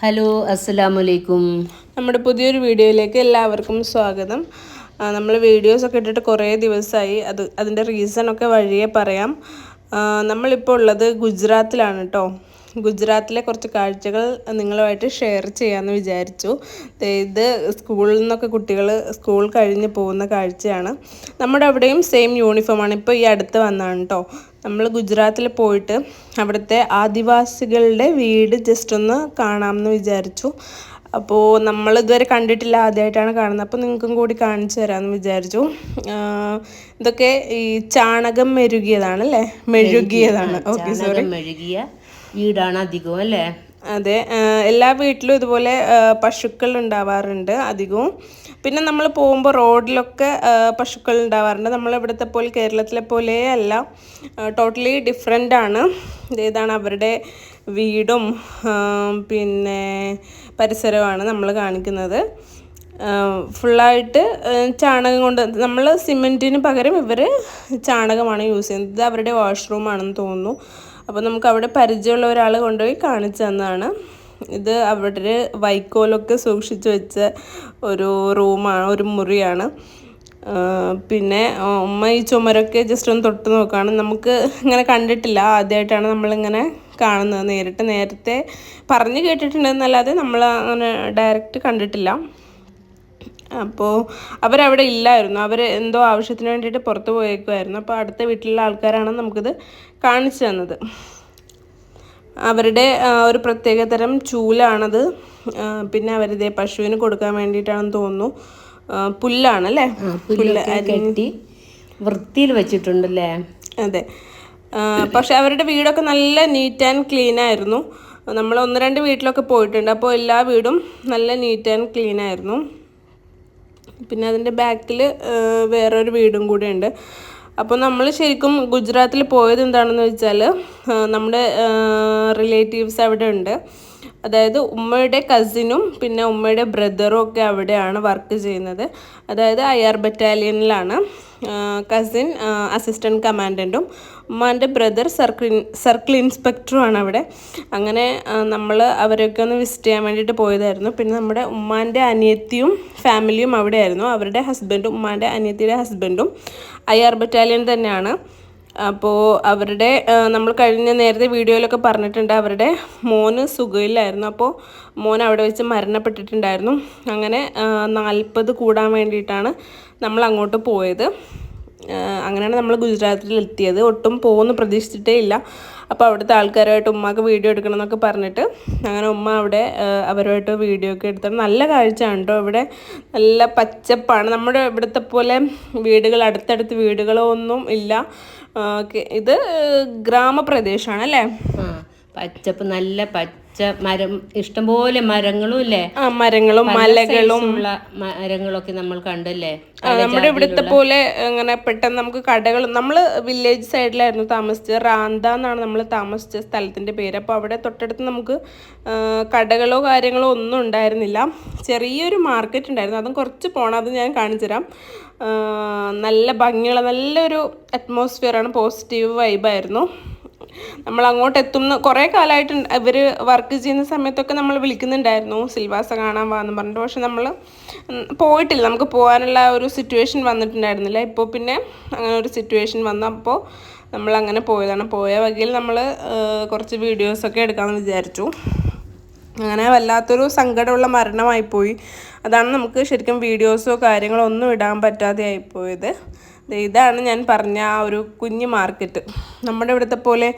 Hello അസ്സലാമു അലൈക്കും നമ്മുടെ പുതിയൊരു വീഡിയോയിലേക്ക് എല്ലാവർക്കും സ്വാഗതം. നമ്മൾ വീഡിയോസൊക്കെ ഇട്ടിട്ട് കുറേ ദിവസമായി അത് അതിന്റെ റീസണൊക്കെ വഴിയെ പറയാം. നമ്മളിപ്പോൾ ഉള്ളത് ഗുജറാത്തിലാണ് കേട്ടോ ഗുജറാത്തിലെ കുറച്ച് കാഴ്ചകൾ നിങ്ങളുമായിട്ട് ഷെയർ ചെയ്യാമെന്ന് വിചാരിച്ചു. ഇത് സ്കൂളിൽ നിന്നൊക്കെ കുട്ടികൾ സ്കൂൾ കഴിഞ്ഞ് പോകുന്ന കാഴ്ചയാണ്. നമ്മുടെ അവിടെയും സെയിം യൂണിഫോമാണ് ഇപ്പോൾ ഈ അടുത്ത് വന്നാണ് കേട്ടോ നമ്മൾ ഗുജറാത്തിൽ പോയിട്ട് അവിടുത്തെ ആദിവാസികളുടെ വീട് ജസ്റ്റ് ഒന്ന് കാണാമെന്ന് വിചാരിച്ചു. അപ്പോൾ നമ്മൾ ഇതുവരെ കണ്ടിട്ടില്ല ആദ്യമായിട്ടാണ് കാണുന്നത്. അപ്പോൾ നിങ്ങൾക്കും കൂടി കാണിച്ചു തരാമെന്ന് വിചാരിച്ചു. ഇതൊക്കെ ഈ ചാണകം മെരുകിയതാണ്. അല്ലേ മെഴുകിയതാണ് ഓക്കെ സോറി മെഴുകിയ വീടാണ് അധികവും അല്ലേ? അതെ എല്ലാ വീട്ടിലും ഇതുപോലെ പശുക്കൾ ഉണ്ടാവാറുണ്ട് അധികവും. പിന്നെ നമ്മൾ പോകുമ്പോൾ റോഡിലൊക്കെ പശുക്കൾ ഉണ്ടാവാറുണ്ട്. നമ്മൾ ഇവിടുത്തെ പോലെ കേരളത്തിലെ പോലെ അല്ല ടോട്ടലി ഡിഫറെന്റ് ആണ്. ഇതാണ് അവരുടെ വീടും പിന്നെ പരിസരവുമാണ് നമ്മൾ കാണിക്കുന്നത്. ഫുള്ളായിട്ട് ചാണകം കൊണ്ട് നമ്മൾ സിമെന്റിന് പകരം ഇവർ ചാണകമാണ് യൂസ് ചെയ്യുന്നത്. ഇത് അവരുടെ വാഷ്റൂമാണെന്ന് തോന്നുന്നു. അപ്പോൾ നമുക്ക് അവിടെ പരിചയമുള്ള ഒരാൾ കൊണ്ടുപോയി കാണിച്ചു തന്നതാണ്. ഇത് അവിടെ വൈക്കോലൊക്കെ സൂക്ഷിച്ചു വെച്ച ഒരു റൂമാണ് ഒരു മുറിയാണ്. പിന്നെ ഉമ്മ ഈ ചുമരൊക്കെ ജസ്റ്റ് ഒന്ന് തൊട്ട് നോക്കുകയാണ് നമുക്ക് ഇങ്ങനെ കണ്ടിട്ടില്ല. ആദ്യമായിട്ടാണ് നമ്മളിങ്ങനെ കാണുന്നത്. നേരിട്ട് നേരത്തെ പറഞ്ഞു കേട്ടിട്ടുണ്ടെന്നല്ലാതെ നമ്മൾ അങ്ങനെ ഡയറക്റ്റ് കണ്ടിട്ടില്ല. അപ്പോൾ അവരവിടെ ഇല്ലായിരുന്നു. അവർ എന്തോ ആവശ്യത്തിന് വേണ്ടിയിട്ട് പുറത്ത് പോയേക്കുമായിരുന്നു അപ്പോൾ അടുത്ത വീട്ടിലുള്ള ആൾക്കാരാണ് നമുക്കിത് കാണിച്ചു തന്നത്. അവരുടെ ഒരു പ്രത്യേക തരം ചൂലാണത്. പിന്നെ അവരിതേ പശുവിന് കൊടുക്കാൻ വേണ്ടിയിട്ടാണെന്ന് തോന്നുന്നു. പുല്ലാണ് അല്ലേ പുല്ല് കെട്ടി വൃത്തിയിൽ വെച്ചിട്ടുണ്ടല്ലേ? അതെ. പക്ഷെ അവരുടെ വീടൊക്കെ നല്ല നീറ്റ് ആൻഡ് ക്ലീൻ ആയിരുന്നു. നമ്മൾ ഒന്ന് രണ്ട് വീട്ടിലൊക്കെ പോയിട്ടുണ്ട്. അപ്പോൾ എല്ലാ വീടും നല്ല നീറ്റ് ആൻഡ് ക്ലീൻ ആയിരുന്നു. പിന്നെ അതിന്റെ ബാക്കിൽ വേറൊരു വീടും കൂടെ ഉണ്ട് അപ്പോൾ നമ്മൾ ശരിക്കും ഗുജറാത്തിൽ പോയത് എന്താണെന്ന് വെച്ചാൽ നമ്മുടെ റിലേറ്റീവ്സ് അവിടെ ഉണ്ട് അതായത് ഉമ്മയുടെ കസിനും പിന്നെ ഉമ്മയുടെ ബ്രദറും ഒക്കെ അവിടെയാണ് വർക്ക് ചെയ്യുന്നത്. അതായത് ആർ ബറ്റാലിയനിലാണ് കസിൻ അസിസ്റ്റന്റ് കമാൻഡന്റും ഉമ്മാന്റെ ബ്രദർ സർക്കിൾ സർക്കിൾ ഇൻസ്പെക്ടറുമാണ് അവിടെ. അങ്ങനെ നമ്മൾ അവരൊക്കെ ഒന്ന് വിസിറ്റ് ചെയ്യാൻ വേണ്ടിയിട്ട് പോയതായിരുന്നു. പിന്നെ നമ്മുടെ ഉമ്മാന്റെ അനിയത്തിയും ഫാമിലിയും അവിടെയായിരുന്നു. അവരുടെ ഹസ്ബൻഡും ഉമ്മാന്റെ അനിയത്തിയുടെ ഹസ്ബൻഡും ഐ ആർ ബറ്റാലിയൻ തന്നെയാണ്. അപ്പോൾ അവരുടെ നമ്മൾ കഴിഞ്ഞ നേരത്തെ വീഡിയോയിലൊക്കെ പറഞ്ഞിട്ടുണ്ട് അവരുടെ മോന് സുഖമില്ലായിരുന്നു. അപ്പോൾ മോൻ അവിടെ വെച്ച് മരണപ്പെട്ടിട്ടുണ്ടായിരുന്നു. അങ്ങനെ നാൽപ്പത് കൂടാൻ വേണ്ടിയിട്ടാണ് നമ്മൾ അങ്ങോട്ട് പോയത്. അങ്ങനെയാണ് നമ്മൾ ഗുജറാത്തിൽ എത്തിയത്. ഒട്ടും പോകുമെന്ന് പ്രതീക്ഷിച്ചിട്ടേ ഇല്ല. അപ്പോൾ അവിടുത്തെ ആൾക്കാരുമായിട്ട് ഉമ്മക്ക് വീഡിയോ എടുക്കണം എന്നൊക്കെ പറഞ്ഞിട്ട് അങ്ങനെ ഉമ്മ അവിടെ അവരുമായിട്ട് വീഡിയോ ഒക്കെ എടുത്തിട്ട് നല്ല കാഴ്ചയാണ് കേട്ടോ ഇവിടെ. നല്ല പച്ചപ്പാണ്. നമ്മുടെ ഇവിടുത്തെ പോലെ വീടുകൾ അടുത്തടുത്ത് വീടുകളോ ഒന്നും ഇല്ല. ഇത് ഗ്രാമപ്രദേശമാണ് അല്ലേ? പച്ചപ്പ് നല്ല പച്ച മരം ഇഷ്ടംപോലെ മരങ്ങളും ഇല്ലേ? മരങ്ങളും മലകളും. ഉള്ള മരങ്ങളൊക്കെ നമ്മൾ കണ്ടല്ലേ? നമ്മുടെ ഇവിടുത്തെ പോലെ അങ്ങനെ പെട്ടെന്ന് നമുക്ക് കടകൾ നമ്മൾ വില്ലേജ് സൈഡിലായിരുന്നു താമസിച്ചത്. റാന്ത എന്നാണ് നമ്മൾ താമസിച്ച സ്ഥലത്തിന്റെ പേര്. അപ്പോൾ അവിടെ തൊട്ടടുത്ത് നമുക്ക് കടകളോ കാര്യങ്ങളോ ഒന്നും ഉണ്ടായിരുന്നില്ല. ചെറിയൊരു മാർക്കറ്റ് ഉണ്ടായിരുന്നു. അതും കുറച്ച് പോകണം അത് ഞാൻ കാണിച്ചു തരാം. നല്ല ഭംഗിയുള്ള നല്ലൊരു അറ്റ്മോസ്ഫിയറാണ് പോസിറ്റീവ് വൈബായിരുന്നു നമ്മൾ അങ്ങോട്ട് എത്തുന്ന കുറേ കാലമായിട്ട് ഇവർ വർക്ക് ചെയ്യുന്ന സമയത്തൊക്കെ നമ്മൾ വിളിക്കുന്നുണ്ടായിരുന്നു സിൽവാസ കാണാൻ വാന്ന് പറഞ്ഞിട്ട്. പക്ഷെ നമ്മൾ പോയിട്ടില്ല. നമുക്ക് പോകാനുള്ള ഒരു സിറ്റുവേഷൻ വന്നിട്ടുണ്ടായിരുന്നില്ല. ഇപ്പോൾ പിന്നെ അങ്ങനെ ഒരു സിറ്റുവേഷൻ വന്നപ്പോൾ നമ്മൾ അങ്ങനെ പോയതാണ്. പോയ വകയിൽ നമ്മൾ കുറച്ച് വീഡിയോസൊക്കെ എടുക്കാമെന്ന് വിചാരിച്ചു. അങ്ങനെ വല്ലാത്തൊരു സങ്കടമുള്ള മരണമായിപ്പോയി. അതാണ് നമുക്ക് ശരിക്കും വീഡിയോസോ കാര്യങ്ങളോ ഒന്നും ഇടാൻ പറ്റാതെ ആയിപ്പോയത് ഇതാണ് ഞാൻ പറഞ്ഞ ആ ഒരു കുഞ്ഞു മാർക്കറ്റ്. നമ്മുടെ ഇവിടുത്തെ പോലെ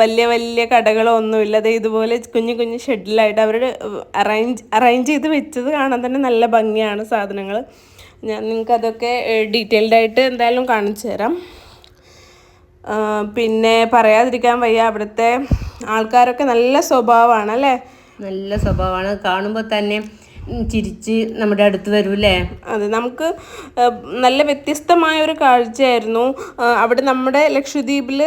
വലിയ വലിയ കടകളോ ഒന്നുമില്ല ദേ ഇതുപോലെ കുഞ്ഞു കുഞ്ഞു ഷെഡിലായിട്ട് അവർ അറേഞ്ച് അറേഞ്ച് ചെയ്ത് വെച്ചത് കാണാൻ തന്നെ നല്ല ഭംഗിയാണ് സാധനങ്ങൾ ഞാൻ നിങ്ങൾക്ക് അതൊക്കെ ഡീറ്റെയിൽഡ് ആയിട്ട് എന്തായാലും കാണിച്ചു തരാം. പിന്നെ പറയാതിരിക്കാൻ വയ്യ അവിടുത്തെ ആൾക്കാരൊക്കെ നല്ല സ്വഭാവമാണ് അല്ലേ? നല്ല സ്വഭാവമാണ്. കാണുമ്പോൾ തന്നെ ചിരിച്ച് നമ്മുടെ അടുത്ത് വരൂല്ലേ? അതെ നമുക്ക് നല്ല വ്യത്യസ്തമായ ഒരു കാഴ്ചയായിരുന്നു അവിടെ നമ്മുടെ ലക്ഷദ്വീപിൽ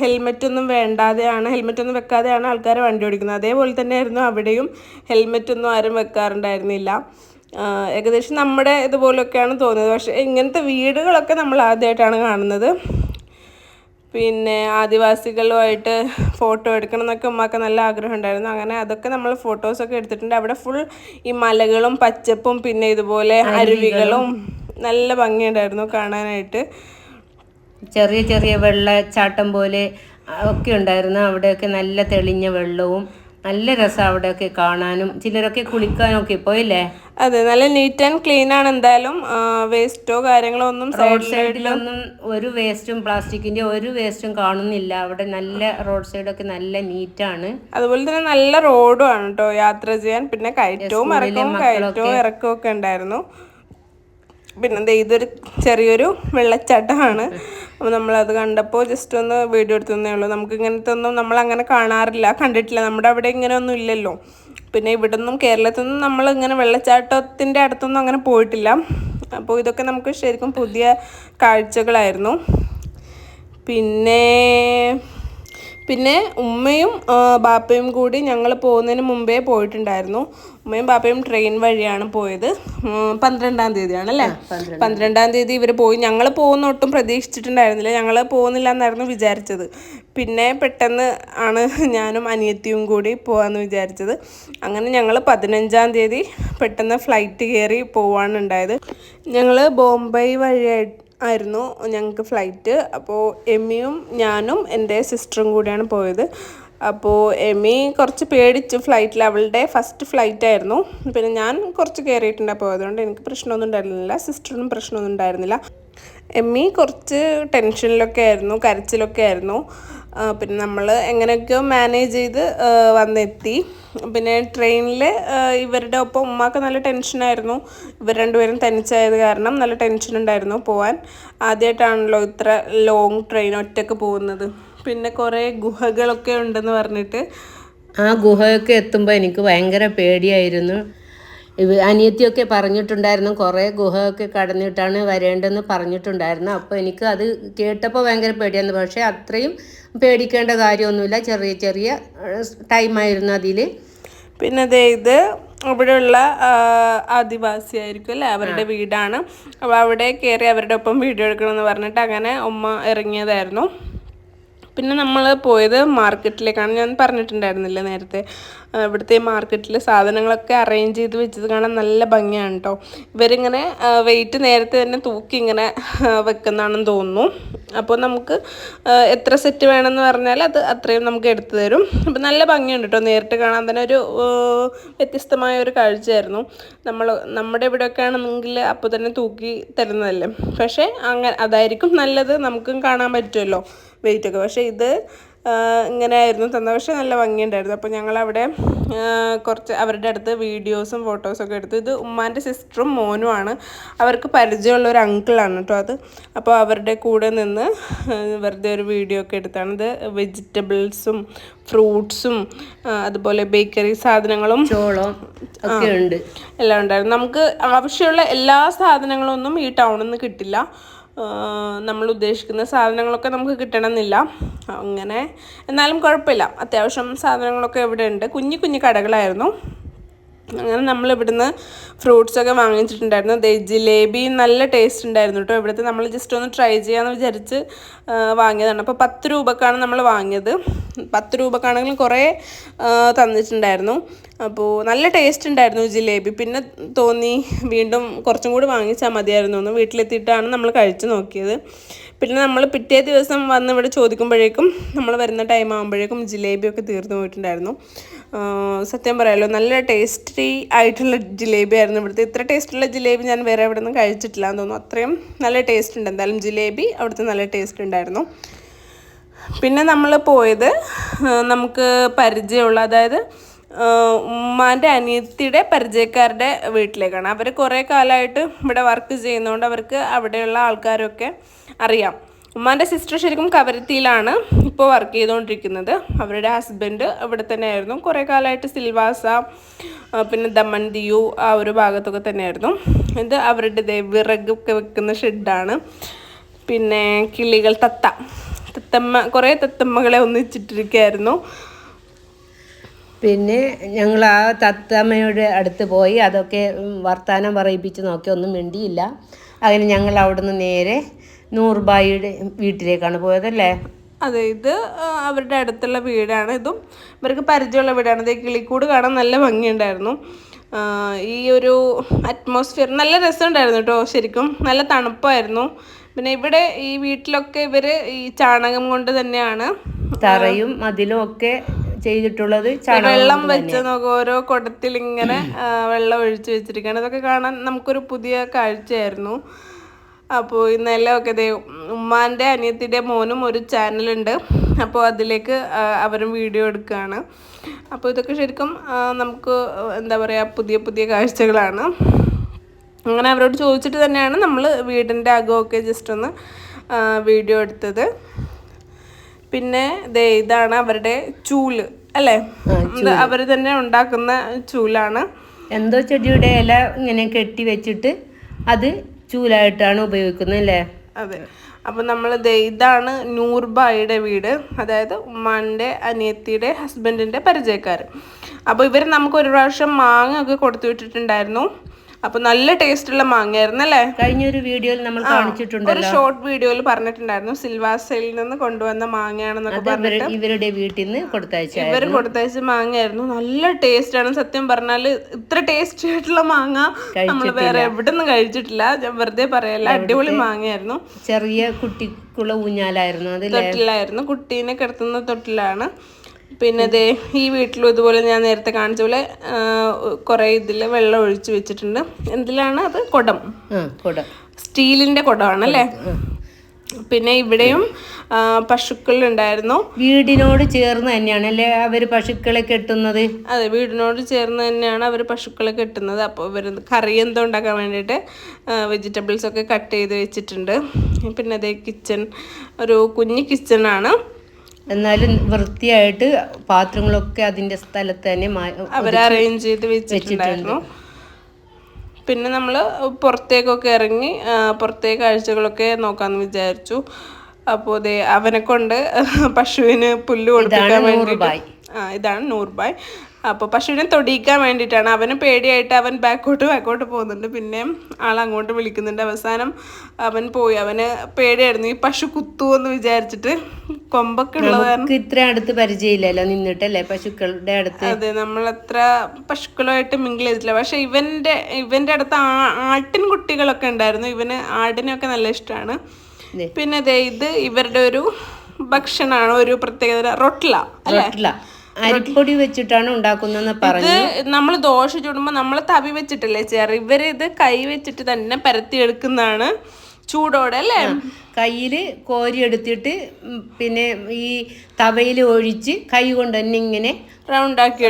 ഹെൽമെറ്റ് ഒന്നും വേണ്ടാതെയാണ് ഹെൽമെറ്റ് ഒന്നും വെക്കാതെയാണ് ആൾക്കാരെ വണ്ടി ഓടിക്കുന്നത്. അതേപോലെ തന്നെയായിരുന്നു അവിടെയും ഹെൽമെറ്റ് ഒന്നും ആരും വെക്കാറുണ്ടായിരുന്നില്ല. ഏകദേശം നമ്മുടെ ഇതുപോലൊക്കെയാണ് തോന്നുന്നത് പക്ഷേ ഇങ്ങനത്തെ വീടുകളൊക്കെ നമ്മൾ ആദ്യമായിട്ടാണ് കാണുന്നത്. പിന്നെ ആദിവാസികളുമായിട്ട് ഫോട്ടോ എടുക്കണം എന്നൊക്കെ ഉമ്മക്ക് നല്ല ആഗ്രഹം ഉണ്ടായിരുന്നു അങ്ങനെ അതൊക്കെ നമ്മൾ ഫോട്ടോസൊക്കെ എടുത്തിട്ടുണ്ട്. അവിടെ ഫുൾ ഈ മലകളും പച്ചപ്പും പിന്നെ ഇതുപോലെ അരുവികളും. നല്ല ഭംഗിയുണ്ടായിരുന്നു കാണാനായിട്ട്. ചെറിയ ചെറിയ വെള്ളച്ചാട്ടം പോലെ ഒക്കെ ഉണ്ടായിരുന്നു. അവിടെയൊക്കെ നല്ല തെളിഞ്ഞ വെള്ളവും നല്ല രസം അവിടെയൊക്കെ കാണാനും ചിലരൊക്കെ കുളിക്കാനും ഒക്കെ പോയില്ലേ? അതെ നല്ല നീറ്റ് ആൻഡ് ക്ലീൻ ആണ് എന്തായാലും. വേസ്റ്റോ കാര്യങ്ങളോ ഒന്നും റോഡ് സൈഡിലൊന്നും ഒരു വേസ്റ്റും പ്ലാസ്റ്റിക്കിന്റെ ഒരു വേസ്റ്റും കാണുന്നില്ല. അവിടെ നല്ല റോഡ് സൈഡൊക്കെ നല്ല നീറ്റാണ് അതുപോലെ തന്നെ നല്ല റോഡും ആണ് കേട്ടോ യാത്ര ചെയ്യാൻ. പിന്നെ കയറ്റവും ഇറക്കവും കയറ്റവും ഇറക്കവും ഒക്കെ ഉണ്ടായിരുന്നു. പിന്നെ ദേ ഇതൊരു ചെറിയൊരു വെള്ളച്ചാട്ടമാണ്. അപ്പോൾ നമ്മളത് കണ്ടപ്പോൾ ജസ്റ്റ് ഒന്ന് വീഡിയോ എടുത്തതേ ഉള്ളൂ. നമുക്ക് ഇങ്ങനത്തെ ഒന്നും നമ്മൾ അങ്ങനെ കാണാറില്ല. കണ്ടിട്ടില്ല. നമ്മുടെ അവിടെ ഇങ്ങനെ ഒന്നും ഇല്ലല്ലോ. പിന്നെ ഇവിടെ നിന്നും കേരളത്തിൽ നിന്നും നമ്മൾ ഇങ്ങനെ വെള്ളച്ചാട്ടത്തിന്റെ അടുത്തൊന്നും അങ്ങനെ പോയിട്ടില്ല. അപ്പോൾ ഇതൊക്കെ നമുക്ക് ശരിക്കും പുതിയ കാഴ്ചകളായിരുന്നു. പിന്നെ പിന്നെ ഉമ്മയും ബാപ്പയും കൂടി ഞങ്ങൾ പോകുന്നതിന് മുമ്പേ പോയിട്ടുണ്ടായിരുന്നു. ഉമ്മയും ബാപ്പയും ട്രെയിൻ വഴിയാണ് പോയത്. പന്ത്രണ്ടാം തീയതിയാണ് അല്ലേ? പന്ത്രണ്ടാം തീയതി ഇവർ പോയി. ഞങ്ങൾ പോകുന്ന ഒട്ടും പ്രതീക്ഷിച്ചിട്ടുണ്ടായിരുന്നില്ല. ഞങ്ങൾ പോകുന്നില്ല എന്നായിരുന്നു വിചാരിച്ചത്. പിന്നെ പെട്ടെന്ന് ആണ് ഞാനും അനിയത്തിയും കൂടി പോകാമെന്ന് വിചാരിച്ചത്. അങ്ങനെ ഞങ്ങൾ പതിനഞ്ചാം തീയതി പെട്ടെന്ന് ഫ്ലൈറ്റ് കയറി പോവാണ് ഉണ്ടായത്. ഞങ്ങൾ ബോംബെ വഴിയായിട്ട് ആയിരുന്നു ഞങ്ങൾക്ക് ഫ്ലൈറ്റ്. അപ്പോൾ എമ്മിയും ഞാനും എന്റെ സിസ്റ്ററും കൂടിയാണ് പോയത്. അപ്പോൾ എമി കുറച്ച് പേടിച്ചു ഫ്ലൈറ്റിൽ. അവളുടെ ഫസ്റ്റ് ഫ്ലൈറ്റ് ആയിരുന്നു. പിന്നെ ഞാൻ കുറച്ച് കയറിയിട്ടുണ്ട് അപ്പോൾ അതുകൊണ്ട് എനിക്ക് പ്രശ്നമൊന്നും ഉണ്ടായിരുന്നില്ല. സിസ്റ്ററിനും പ്രശ്നമൊന്നും ഉണ്ടായിരുന്നില്ല. എമ്മി കുറച്ച് ടെൻഷനിലൊക്കെ ആയിരുന്നു കരച്ചിലൊക്കെ ആയിരുന്നു. പിന്നെ നമ്മൾ എങ്ങനെയൊക്കെയോ മാനേജ് ചെയ്ത് വന്നെത്തി. പിന്നെ ട്രെയിനിൽ ഇവരുടെ ഒപ്പം ഉമ്മാക്ക് നല്ല ടെൻഷനായിരുന്നു ഇവർ രണ്ടുപേരും തനിച്ചായത് കാരണം നല്ല ടെൻഷൻ ഉണ്ടായിരുന്നു പോവാൻ. ആദ്യമായിട്ടാണല്ലോ ഇത്ര ലോങ് ട്രെയിൻ ഒറ്റയ്ക്ക് പോകുന്നത്. പിന്നെ കുറേ ഗുഹകളൊക്കെ ഉണ്ടെന്ന് പറഞ്ഞിട്ട്. ആ ഗുഹയൊക്കെ എത്തുമ്പോൾ എനിക്ക് ഭയങ്കര പേടിയായിരുന്നു. അനിയത്തിയൊക്കെ പറഞ്ഞിട്ടുണ്ടായിരുന്നു. കുറേ ഗുഹയൊക്കെ കടന്നിട്ടാണ് വരേണ്ടതെന്ന് പറഞ്ഞിട്ടുണ്ടായിരുന്നു. അപ്പോൾ എനിക്ക് അത് കേട്ടപ്പോൾ ഭയങ്കര പേടിയാണ് പക്ഷേ അത്രയും പേടിക്കേണ്ട കാര്യമൊന്നുമില്ല. ചെറിയ ചെറിയ ടൈമായിരുന്നു അതിൽ പിന്നെ ദേ ഇത് അവിടെയുള്ള ആദിവാസി ആദിവാസിയായിരിക്കും അല്ലേ? അവരുടെ വീടാണ്. അപ്പോൾ അവിടെ കയറി അവരുടെ ഒപ്പം വീഡിയോ എടുക്കണമെന്ന് പറഞ്ഞിട്ട് അങ്ങനെ ഉമ്മ ഇറങ്ങിയതായിരുന്നു. പിന്നെ നമ്മൾ പോയത് മാർക്കറ്റിലേക്കാണ്. ഞാൻ പറഞ്ഞിട്ടുണ്ടായിരുന്നില്ല നേരത്തെ? ഇവിടുത്തെ മാർക്കറ്റിൽ സാധനങ്ങളൊക്കെ അറേഞ്ച് ചെയ്ത് വെച്ചത് കാണാൻ നല്ല ഭംഗിയാണ് കേട്ടോ ഇവരിങ്ങനെ വെയിറ്റ് നേരത്തെ തന്നെ തൂക്കി ഇങ്ങനെ വെക്കുന്നതാണെന്ന് തോന്നുന്നു. അപ്പോൾ നമുക്ക് എത്ര സെറ്റ് വേണമെന്ന് പറഞ്ഞാൽ അത് അത്രയും നമുക്ക് എടുത്തു തരും. അപ്പം നല്ല ഭംഗിയുണ്ട് കേട്ടോ നേരിട്ട് കാണാൻ തന്നെ ഒരു വ്യത്യസ്തമായ ഒരു കാഴ്ചയായിരുന്നു. നമ്മൾ നമ്മുടെ ഇവിടെയൊക്കെ ആണെന്നെങ്കിൽ അപ്പോൾ തന്നെ തൂക്കി തരുന്നതല്ലേ. പക്ഷേ അങ്ങനെ അതായിരിക്കും നല്ലത്. നമുക്കും കാണാൻ പറ്റുമല്ലോ വെയിറ്റൊക്കെ പക്ഷേ ഇത് ആ, ഇങ്ങനെയായിരുന്നു തന്നത്. പക്ഷേ നല്ല ഭംഗിയുണ്ടായിരുന്നു. അപ്പോൾ ഞങ്ങളവിടെ അവിടെ കുറച്ച് അവരുടെ അടുത്ത് വീഡിയോസും ഫോട്ടോസും ഒക്കെ എടുത്തു ഇത് ഉമ്മാന്റെ സിസ്റ്ററും മോനുമാണ് അവർക്ക് പരിചയമുള്ള ഒരു അങ്കിളാണ് കേട്ടോ അത്. അപ്പോൾ അവരുടെ കൂടെ നിന്ന് വെറുതെ ഒരു വീഡിയോ ഒക്കെ എടുത്താണ്. ഇത് വെജിറ്റബിൾസും ഫ്രൂട്ട്സും അതുപോലെ ബേക്കറി സാധനങ്ങളും ചോളം ഒക്കെ ഉണ്ട്. എല്ലാം ഉണ്ടായിരുന്നു. നമുക്ക് ആവശ്യമുള്ള എല്ലാ സാധനങ്ങളൊന്നും ഈ ടൗണിൽ നിന്ന് കിട്ടില്ല. നമ്മൾ ഉദ്ദേശിക്കുന്ന സാധനങ്ങളൊക്കെ നമുക്ക് കിട്ടണമെന്നില്ല. അങ്ങനെ എന്നാലും കുഴപ്പമില്ല. അത്യാവശ്യം സാധനങ്ങളൊക്കെ ഇവിടെ ഉണ്ട് കുഞ്ഞു കുഞ്ഞു കടകളായിരുന്നു. അങ്ങനെ നമ്മൾ ഇവിടുന്ന് ഫ്രൂട്ട്സൊക്കെ വാങ്ങിച്ചിട്ടുണ്ടായിരുന്നു. ദേ ജിലേബി നല്ല ടേസ്റ്റ് ഉണ്ടായിരുന്നു കേട്ടോ ഇവിടുത്തെ നമ്മൾ ജസ്റ്റ് ഒന്ന് ട്രൈ ചെയ്യാമെന്ന് വിചാരിച്ച് വാങ്ങിയതാണ്. അപ്പോൾ പത്ത് രൂപക്കാണ് നമ്മൾ വാങ്ങിയത്. പത്ത് രൂപക്കാണെങ്കിലും കുറേ തന്നിട്ടുണ്ടായിരുന്നു. അപ്പോൾ നല്ല ടേസ്റ്റ് ഉണ്ടായിരുന്നു ജിലേബി. പിന്നെ തോന്നി വീണ്ടും കുറച്ചും കൂടി വാങ്ങിച്ചാൽ മതിയായിരുന്നു എന്ന് വീട്ടിലെത്തിയിട്ടാണ് നമ്മൾ കഴിച്ചു നോക്കിയത്. പിന്നെ നമ്മൾ പിറ്റേ ദിവസം വന്ന് ഇവിടെ ചോദിക്കുമ്പോഴേക്കും നമ്മൾ വരുന്ന ടൈം ആകുമ്പോഴേക്കും ജിലേബിയൊക്കെ തീർന്നു പോയിട്ടുണ്ടായിരുന്നു. സത്യം പറയാലോ നല്ല ടേസ്റ്റി ആയിട്ടുള്ള ജിലേബി ആയിരുന്നു ഇവിടുത്തെ. ഇത്ര ടേസ്റ്റുള്ള ജിലേബി ഞാൻ വേറെ എവിടെ നിന്നും കഴിച്ചിട്ടില്ല എന്ന് തോന്നുന്നു. അത്രയും നല്ല ടേസ്റ്റ് ഉണ്ട്. എന്തായാലും ജിലേബി അവിടുത്തെ നല്ല ടേസ്റ്റ് ഉണ്ടായിരുന്നു. പിന്നെ നമ്മൾ പോയത് നമുക്ക് പരിചയമുള്ള അതായത് ഉമ്മാന്റെ അനിയത്തിയുടെ പരിചയക്കാരുടെ വീട്ടിലേക്കാണ്. അവർ കുറേ കാലമായിട്ട് ഇവിടെ വർക്ക് ചെയ്യുന്നതുകൊണ്ട് അവർക്ക് അവിടെയുള്ള ആൾക്കാരൊക്കെ അറിയാം. ഉമ്മാന്റെ സിസ്റ്റർ ശരിക്കും കവരത്തിയിലാണ് ഇപ്പോൾ വർക്ക് ചെയ്തുകൊണ്ടിരിക്കുന്നത് അവരുടെ ഹസ്ബൻഡ് ഇവിടെ തന്നെയായിരുന്നു. കുറേ കാലമായിട്ട് സിൽവാസ പിന്നെ ദമൻ ദിയു ആ ഒരു ഭാഗത്തൊക്കെ തന്നെയായിരുന്നു. ഇത് അവരുടെ ദേ വിറകൊക്കെ വെക്കുന്ന ഷെഡാണ് പിന്നെ കിളികൾ തത്ത. തത്തമ്മ കുറേ തത്തമ്മകളെ ഒന്നിച്ചിട്ടിരിക്കുകയായിരുന്നു. പിന്നെ ഞങ്ങൾ ആ തത്തമ്മയുടെ അടുത്ത് പോയി അതൊക്കെ വർത്തമാനം പറയിപ്പിച്ച് നോക്കി ഒന്നും മിണ്ടിയില്ല. അങ്ങനെ ഞങ്ങൾ അവിടുന്ന് നേരെ നൂർബായിയുടെ വീട്ടിലേക്കാണ് പോയതല്ലേ? അതെ ഇത് അവരുടെ അടുത്തുള്ള വീടാണ് ഇതും. ഇവർക്ക് പരിചയമുള്ള വീടാണ്. ഇത് കിളിക്കൂട് കാണാൻ നല്ല ഭംഗിയുണ്ടായിരുന്നു. ഈ ഒരു അറ്റ്മോസ്ഫിയർ നല്ല രസമുണ്ടായിരുന്നു കേട്ടോ ശരിക്കും. നല്ല തണുപ്പായിരുന്നു. പിന്നെ ഇവിടെ ഈ വീട്ടിലൊക്കെ ഇവർ ഈ ചാണകം കൊണ്ട് തന്നെയാണ് തറയും മതിലും ഒക്കെ ചെയ്തിട്ടുള്ളത് വെള്ളം വെച്ച് നോക്കുക ഓരോ കുടത്തിൽ ഇങ്ങനെ വെള്ളം ഒഴിച്ചു വെച്ചിരിക്കുകയാണ്. ഇതൊക്കെ കാണാൻ നമുക്കൊരു പുതിയ കാഴ്ചയായിരുന്നു. അപ്പോൾ ഈ ഒക്കെ ദേ ഉമ്മാന്റെ അനിയത്തിന്റെ മോനും ഒരു ചാനലുണ്ട്. അപ്പോൾ അതിലേക്ക് അവരും വീഡിയോ എടുക്കുകയാണ് അപ്പോൾ ഇതൊക്കെ ശരിക്കും നമുക്ക് എന്താ പറയുക പുതിയ പുതിയ കാഴ്ചകളാണ്. അങ്ങനെ അവരോട് ചോദിച്ചിട്ട് തന്നെയാണ് നമ്മൾ വീടിന്റെ അകമൊക്കെ ജസ്റ്റ് ഒന്ന് വീഡിയോ എടുത്തത്. പിന്നെ ദേ ഇതാണ് അവരുടെ ചൂൽ അല്ലേ? ഇത് അവർ തന്നെ ഉണ്ടാക്കുന്ന ചൂലാണ്. എന്തോ ചെടിയുടെ ഇല ഇങ്ങനെ കെട്ടി വെച്ചിട്ട് അത് ചൂലായിട്ടാണ് ഉപയോഗിക്കുന്നത് അല്ലേ അതെ. അപ്പം നമ്മൾ ഇതാണ് നൂർബായിയുടെ വീട്. അതായത് ഉമ്മാന്റെ അനിയത്തിയുടെ ഹസ്ബൻഡിന്റെ പരിചയക്കാർ അപ്പോൾ ഇവർ നമുക്ക് ഒരു പ്രാവശ്യം മാങ്ങ ഒക്കെ കൊടുത്തു വിട്ടിട്ടുണ്ടായിരുന്നു. അപ്പോൾ നല്ല ടേസ്റ്റ് ടേസ്റ്റുള്ള മാങ്ങയായിരുന്നു അല്ലേ കഴിഞ്ഞൊരു വീഡിയോയിൽ നമ്മൾ കാണിച്ചിട്ടുണ്ട് ഒരു ഷോർട്ട് വീഡിയോയിൽ പറഞ്ഞിട്ടുണ്ടായിരുന്നു സിൽവാസയിൽ നിന്ന് കൊണ്ടുവന്ന മാങ്ങയാണെന്നൊക്കെ പറഞ്ഞിട്ട്. ഇവരുടെ വീട്ടിൽ നിന്ന് കൊടുത്തയച്ച ഇവർ കൊടുത്തയച്ച മാങ്ങയായിരുന്നു. നല്ല ടേസ്റ്റ് ആണ് സത്യം പറഞ്ഞാൽ ഇത്ര ടേസ്റ്റ് ആയിട്ടുള്ള മാങ്ങ നമ്മൾ വേറെ എവിടെ നിന്ന് കഴിച്ചിട്ടില്ല. ഞാൻ വെറുതെ പറയല്ല അടിപൊളി മാങ്ങയായിരുന്നു. ചെറിയ കുട്ടിക്കുള്ള ഊഞ്ഞാലായിരുന്നു തൊട്ടിലായിരുന്നു. കുട്ടീനെ കിടത്തുന്ന തൊട്ടിലാണ്. പിന്നെ ദേ ഈ വീട്ടിലും ഇതുപോലെ ഞാൻ നേരത്തെ കാണിച്ച പോലെ കുറേ ഇതിൽ വെള്ളം ഒഴിച്ച് വെച്ചിട്ടുണ്ട്. എന്തിലാണ് അത്? കുടം. സ്റ്റീലിന്റെ കുടമാണ് അല്ലേ പിന്നെ ഇവിടെയും പശുക്കൾ ഉണ്ടായിരുന്നു വീടിനോട് ചേർന്ന് തന്നെയാണ് അല്ലേ അവർ പശുക്കളെ കെട്ടുന്നത്? അതെ വീടിനോട് ചേർന്ന് തന്നെയാണ് അവർ പശുക്കളെ കെട്ടുന്നത്. അപ്പോൾ ഇവർ കറി എന്തോ ഉണ്ടാക്കാൻ വേണ്ടിയിട്ട് വെജിറ്റബിൾസ് ഒക്കെ കട്ട് ചെയ്ത് വെച്ചിട്ടുണ്ട്. പിന്നെ അതേ കിച്ചൺ ഒരു കുഞ്ഞു കിച്ചണാണ്. എന്നാലും വൃത്തിയായിട്ട് പാത്രങ്ങളൊക്കെ അതിന്റെ സ്ഥലത്ത് തന്നെ അറേഞ്ച് ചെയ്ത് വെച്ചിട്ടുണ്ടായിരുന്നു. പിന്നെ നമ്മൾ പുറത്തേക്കൊക്കെ ഇറങ്ങി പുറത്തേ കാഴ്ചകളൊക്കെ നോക്കാമെന്ന് വിചാരിച്ചു. അപ്പോൾ ദേ അവനെ കൊണ്ട് പശുവിന് പുല്ല് കൊടുക്കാൻ വേണ്ടി ആ ഇതാണ് നൂർബായ് അപ്പോൾ പശുവിനെ തൊടിയിക്കാൻ വേണ്ടിയിട്ടാണ്. അവന് പേടിയായിട്ട് അവൻ ബാക്കോട്ട് ബാക്കോട്ട് പോകുന്നുണ്ട്. പിന്നെ ആൾ അങ്ങോട്ട് വിളിക്കുന്നുണ്ട്. അവസാനം അവൻ പോയി. അവന് പേടിയായിരുന്നു. ഈ പശു കുത്തുവെന്ന് വിചാരിച്ചിട്ട് കൊമ്പൊക്കെ ഉള്ളത് ഇത്ര അടുത്ത് പരിചയമില്ലല്ലോ നിന്നിട്ടല്ലേ പശുക്കളുടെ അടുത്ത്? അതെ നമ്മളത്ര പശുക്കളുമായിട്ട് മിങ്കിൾ ചെയ്തിട്ടില്ല. പക്ഷെ ഇവന്റെ ഇവന്റെ അടുത്ത് ആട്ടിൻ കുട്ടികളൊക്കെ ഉണ്ടായിരുന്നു. ഇവന് ആടിനൊക്കെ നല്ല ഇഷ്ടമാണ്. പിന്നെ ദേ ഇത് ഇവരുടെ ഒരു ഭക്ഷണമാണ്. ഒരു പ്രത്യേകത റൊട്ടില അല്ലേ? റൊട്ടില. അരിപ്പൊടി വെച്ചിട്ടാണ് ഉണ്ടാക്കുന്നതെന്ന് പറഞ്ഞു. നമ്മൾ ദോശ ചുടുമ്പോൾ നമ്മൾ തവി വെച്ചിട്ടല്ലേ? ചെയ്യാറ് ഇവർ ഇത് കൈ വെച്ചിട്ട് തന്നെ പരത്തി എടുക്കുന്നതാണ് ചൂടോടെ അല്ലേ? കയ്യിൽ കോരി എടുത്തിട്ട് പിന്നെ ഈ തവയിൽ ഒഴിച്ച് കൈ കൊണ്ട് തന്നെ ഇങ്ങനെ റൗണ്ട് ആക്കി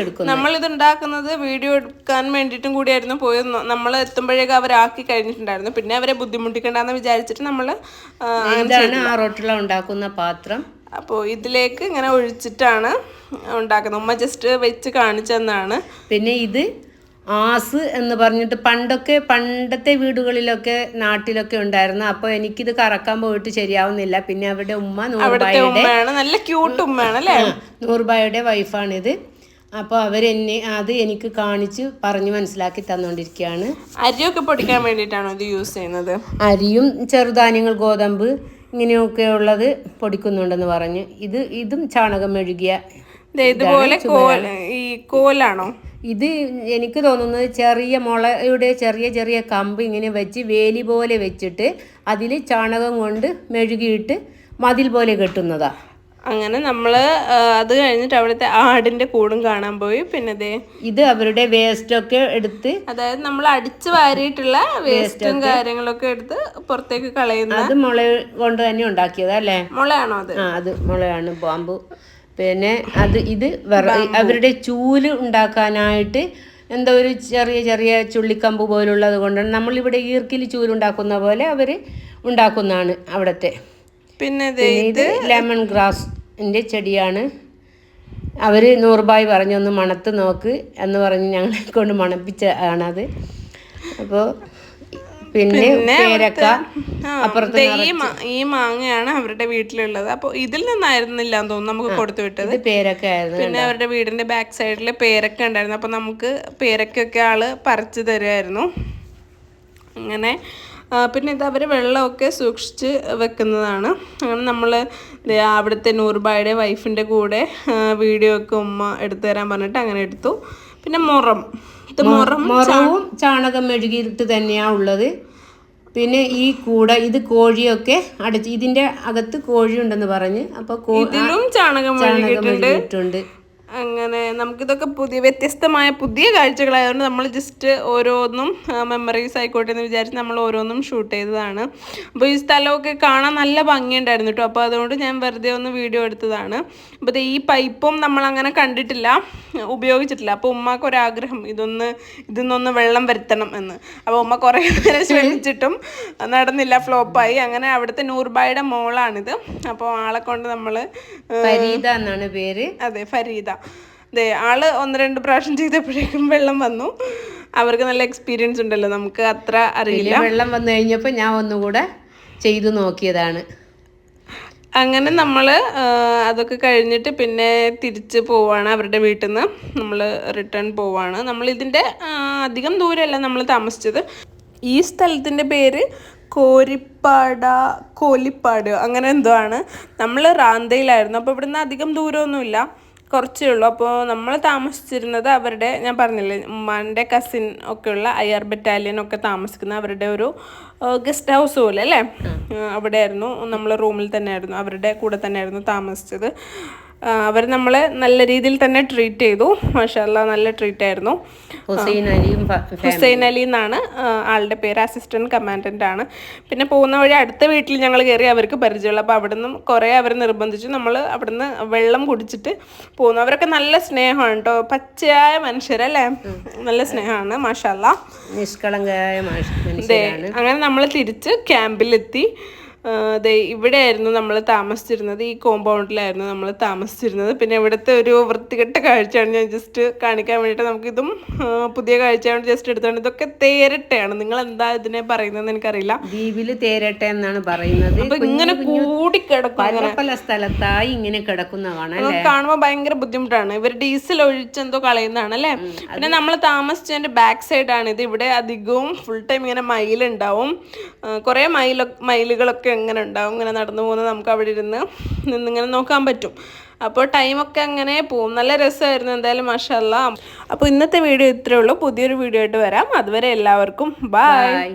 എടുക്കും നമ്മളിത് ഉണ്ടാക്കുന്നത് വീഡിയോ എടുക്കാൻ വേണ്ടിയിട്ടും കൂടിയായിരുന്നു. പോയത് നമ്മൾ എത്തുമ്പോഴേക്കും അവരാക്കി കഴിഞ്ഞിട്ടുണ്ടായിരുന്നു. പിന്നെ അവരെ ബുദ്ധിമുട്ടിക്കണ്ടെന്ന് വിചാരിച്ചിട്ട് നമ്മൾ ഇതാണ് ആ റൊട്ടില ഉണ്ടാക്കുന്ന പാത്രം. അപ്പോൾ ഇതിലേക്ക് ഇങ്ങനെ ഒഴിച്ചിട്ടാണ് ഉണ്ടാക്കുന്നത്. ഉമ്മ ജസ്റ്റ് വെച്ച് കാണിച്ചെന്നാണ് പിന്നെ ഇത് ആസ് എന്ന് പറഞ്ഞിട്ട് പണ്ടൊക്കെ പണ്ടത്തെ വീടുകളിലൊക്കെ നാട്ടിലൊക്കെ ഉണ്ടായിരുന്നു അപ്പൊ എനിക്കിത് കറക്കാൻ പോയിട്ട് ശരിയാവുന്നില്ല. പിന്നെ അവിടെ ഉമ്മ നൂറുബായുടെ നല്ല ക്യൂട്ട് ഉമ്മയാണ് അല്ലേ? നൂറുബായുടെ വൈഫാണിത് അപ്പോൾ അവരെന്നെ അത് എനിക്ക് കാണിച്ച് പറഞ്ഞു മനസ്സിലാക്കി തന്നുകൊണ്ടിരിക്കുകയാണ് അരിയൊക്കെ പൊടിക്കാൻ വേണ്ടിയിട്ടാണോ ഇത് യൂസ് ചെയ്യുന്നത്? അരിയും ചെറുധാന്യങ്ങൾ ഗോതമ്പ് ഇങ്ങനെയൊക്കെ ഉള്ളത് പൊടിക്കുന്നുണ്ടെന്ന് പറഞ്ഞ്. ഇത് ഇതും ചാണകം മെഴുകിയ ഇതുപോലെ ഈ കോലാണോ? ഇത് എനിക്ക് തോന്നുന്നത് ചെറിയ മുളയുടെ ചെറിയ ചെറിയ കമ്പ് ഇങ്ങനെ വെച്ച് വേലി പോലെ വെച്ചിട്ട് അതിൽ ചാണകം കൊണ്ട് മെഴുകിയിട്ട് മതിൽ പോലെ കെട്ടുന്നതാ. അങ്ങനെ നമ്മൾ അത് കഴിഞ്ഞിട്ട് അവിടുത്തെ ആടിന്റെ കൂടും കാണാൻ പോയി. പിന്നെ ദേ ഇത് അവരുടെ വേസ്റ്റ് ഒക്കെ എടുത്ത് അതായത് നമ്മൾ അടിച്ചു വാരിയിട്ടുള്ള വേസ്റ്റും കാര്യങ്ങളൊക്കെ എടുത്ത് പുറത്തേക്ക് കളയുന്ന അത് മുള കൊണ്ട് തന്നെ ഉണ്ടാക്കിയതാ അല്ലേ? മുളയാണോ അത്? ആ അത് മുളയാണ് ബാമ്പു പിന്നെ അത് ഇത് അവരുടെ ചൂൽ ഉണ്ടാക്കാനായിട്ട് എന്താ ഒരു ചെറിയ ചെറിയ ചുള്ളിക്കമ്പ് പോലുള്ളത് കൊണ്ടാണ്. നമ്മളിവിടെ ഈർക്കിൽ ചൂലുണ്ടാക്കുന്ന പോലെ അവർ ഉണ്ടാക്കുന്നതാണ് അവിടുത്തെ. പിന്നെ ഇത് ലെമൺ ഗ്രാസിന്റെ ചെടിയാണ്. അവർ നൂറുബായി പറഞ്ഞു ഒന്ന് മണത്ത് നോക്ക് എന്ന് പറഞ്ഞ് ഞങ്ങളെ കൊണ്ട് മണപ്പിച്ച ആണത് അപ്പോൾ പിന്നെ പേരക്ക അപ്പുറത്തെ ഈ മാങ്ങയാണ് അവരുടെ വീട്ടിലുള്ളത്. അപ്പോൾ ഇതിൽ നിന്നായിരുന്നില്ല എന്ന് തോന്നുന്നു നമുക്ക് കൊടുത്തു വിട്ടത്. പേരക്ക ആയിരുന്നു പിന്നെ അവരുടെ വീടിന്റെ ബാക്ക് സൈഡിൽ പേരക്ക ഉണ്ടായിരുന്നു. അപ്പോൾ നമുക്ക് പേരക്കൊക്കെ ആൾ പറിച്ചു തരുമായിരുന്നു അങ്ങനെ പിന്നെ ഇത് അവർ വെള്ളമൊക്കെ സൂക്ഷിച്ച് വെക്കുന്നതാണ്. അങ്ങനെ നമ്മൾ അവിടുത്തെ നൂർബായുടെ വൈഫിന്റെ കൂടെ വീഡിയോ ഒക്കെ ഉമ്മ എടുത്തു തരാൻ പറഞ്ഞിട്ട് അങ്ങനെ എടുത്തു. പിന്നെ മുറം. ഇത് മുറം മുറവും ചാണകം മെഴുകിയിട്ട് തന്നെയാണ് ഉള്ളത്. പിന്നെ ഈ കൂട ഇത് കോഴിയൊക്കെ അടച്ച് ഇതിന്റെ അകത്ത് കോഴി ഉണ്ടെന്ന് പറഞ്ഞ് അപ്പൊ ഇതിലും ചാണകം മെഴുകിയിട്ടുണ്ട്. അങ്ങനെ നമുക്കിതൊക്കെ പുതിയ വ്യത്യസ്തമായ പുതിയ കാഴ്ചകളായതുകൊണ്ട് നമ്മൾ ജസ്റ്റ് ഓരോന്നും മെമ്മറീസ് ആയിക്കോട്ടെ എന്ന് വിചാരിച്ച് നമ്മൾ ഓരോന്നും ഷൂട്ട് ചെയ്തതാണ്. അപ്പോൾ ഈ സ്ഥലമൊക്കെ കാണാൻ നല്ല ഭംഗിയുണ്ടായിരുന്നു കേട്ടോ. അപ്പോൾ അതുകൊണ്ട് ഞാൻ വെറുതെ ഒന്ന് വീഡിയോ എടുത്തതാണ്. അപ്പോൾ ഈ പൈപ്പും നമ്മൾ അങ്ങനെ കണ്ടിട്ടില്ല ഉപയോഗിച്ചിട്ടില്ല. അപ്പോൾ ഉമ്മക്ക് ഒരാഗ്രഹം ഇതൊന്ന് ഇതിന്നൊന്ന് വെള്ളം വരുത്തണം എന്ന്. അപ്പോൾ ഉമ്മ കുറേ നേരം ശ്രമിച്ചിട്ടും നടന്നില്ല ഫ്ലോപ്പായി അങ്ങനെ അവിടുത്തെ നൂർബായുടെ മോളാണിത്. അപ്പോൾ ആളെ കൊണ്ട് നമ്മൾ ഫരീദ എന്നാണ് പേര്. അതെ ഫരീദ. അതെ ആൾ ഒന്ന് രണ്ട് പ്രാവശ്യം ചെയ്തപ്പോഴേക്കും വെള്ളം വന്നു. അവർക്ക് നല്ല എക്സ്പീരിയൻസ് ഉണ്ടല്ലോ നമുക്ക് അത്ര അറിയില്ല. വെള്ളം വന്നു കഴിഞ്ഞപ്പോൾ ഞാൻ ഒന്നുകൂടെ ചെയ്തു നോക്കിയതാണ്. അങ്ങനെ നമ്മൾ അതൊക്കെ കഴിഞ്ഞിട്ട് പിന്നെ തിരിച്ച് പോവാണ് അവരുടെ വീട്ടിൽ നിന്ന് നമ്മൾ റിട്ടേൺ പോവാണ്. നമ്മൾ ഇതിന്റെ അധികം ദൂരമല്ല നമ്മൾ താമസിച്ചത്. ഈ സ്ഥലത്തിന്റെ പേര് കോരിപ്പാട കോലിപ്പാട് അങ്ങനെ എന്തോ ആണ്. നമ്മൾ റാന്തയിലായിരുന്നു. അപ്പോൾ ഇവിടുന്ന് അധികം ദൂരമൊന്നുമില്ല. കുറച്ചേ ഉള്ളൂ അപ്പോൾ നമ്മൾ താമസിച്ചിരുന്നത് അവരുടെ ഞാൻ പറഞ്ഞില്ലേ ഉമ്മാന്റെ കസിൻ ഒക്കെയുള്ള ആർ ബറ്റാലിയൻ ഒക്കെ താമസിക്കുന്ന അവരുടെ ഒരു ഗസ്റ്റ് ഹൗസ് പോലെ അല്ലേ? അവിടെയായിരുന്നു. നമ്മൾ റൂമിൽ തന്നെയായിരുന്നു. അവരുടെ കൂടെ തന്നെയായിരുന്നു താമസിച്ചത്. അവർ നമ്മളെ നല്ല രീതിയിൽ തന്നെ ട്രീറ്റ് ചെയ്തു. മാഷാല്ല നല്ല ട്രീറ്റ് ആയിരുന്നു. ഹുസൈൻ അലിയും ഹുസൈൻ അലി എന്നാണ് ആളുടെ പേര് അസിസ്റ്റന്റ് കമാൻഡന്റ് ആണ്. പിന്നെ പോകുന്ന വഴി അടുത്ത വീട്ടിൽ ഞങ്ങൾ കയറി അവർക്ക് പരിചയമുള്ള. അപ്പോൾ അവിടെ നിന്നും കുറേ അവർ നിർബന്ധിച്ചു. നമ്മൾ അവിടുന്ന് വെള്ളം കുടിച്ചിട്ട് പോകുന്നു. അവരൊക്കെ നല്ല സ്നേഹമാണ് കേട്ടോ. പച്ചയായ മനുഷ്യരല്ലേ? നല്ല സ്നേഹമാണ് മാഷാല്ല നിഷ്കളങ്കയായ അങ്ങനെ നമ്മൾ തിരിച്ച് ക്യാമ്പിലെത്തി ഇവിടെയായിരുന്നു നമ്മൾ താമസിച്ചിരുന്നത്. ഈ കോമ്പൗണ്ടിലായിരുന്നു നമ്മൾ താമസിച്ചിരുന്നത്. പിന്നെ ഇവിടുത്തെ ഒരു വൃത്തികെട്ട കാഴ്ചയാണ് ഞാൻ ജസ്റ്റ് കാണിക്കാൻ വേണ്ടിയിട്ട് നമുക്കിതും പുതിയ കാഴ്ചയാണ് ജസ്റ്റ് എടുത്തോണ്ട് ഇതൊക്കെ തേരട്ടയാണ്. നിങ്ങൾ എന്താ ഇതിനെ പറയുന്നത് എനിക്കറിയില്ല. ദ്വീപിൽ തേരട്ട എന്നാണ് പറയുന്നത്. ഇങ്ങനെ കൂടിക്കിടക്കും പല പല സ്ഥലത്തായി ഇങ്ങനെ കിടക്കുന്ന കാണാം കാണുമ്പോൾ ഭയങ്കര ബുദ്ധിമുട്ടാണ്. ഇവർ ഡീസൽ ഒഴിച്ച് എന്തോ കളയുന്നതാണ് അല്ലേ? പിന്നെ നമ്മൾ താമസിച്ചതിന്റെ ബാക്ക് സൈഡാണ് ഇത്. ഇവിടെ അധികവും ഫുൾ ടൈം ഇങ്ങനെ മയിലുണ്ടാവും. കുറേ മയിലൊക്കെ മയിലുകളൊക്കെ ഇങ്ങനെ ഉണ്ടാവും ഇങ്ങനെ നടന്നു പോകുന്നത് നമുക്ക് അവിടെ ഇരുന്ന് നിന്നിങ്ങനെ നോക്കാൻ പറ്റും. അപ്പോൾ ടൈമൊക്കെ അങ്ങനെ പോവും. നല്ല രസമായിരുന്നു എന്തായാലും മഷല്ല അപ്പോൾ ഇന്നത്തെ വീഡിയോ ഇത്രയേ ഉള്ളൂ. പുതിയൊരു വീഡിയോ ആയിട്ട് വരാം. അതുവരെ എല്ലാവർക്കും ബായ്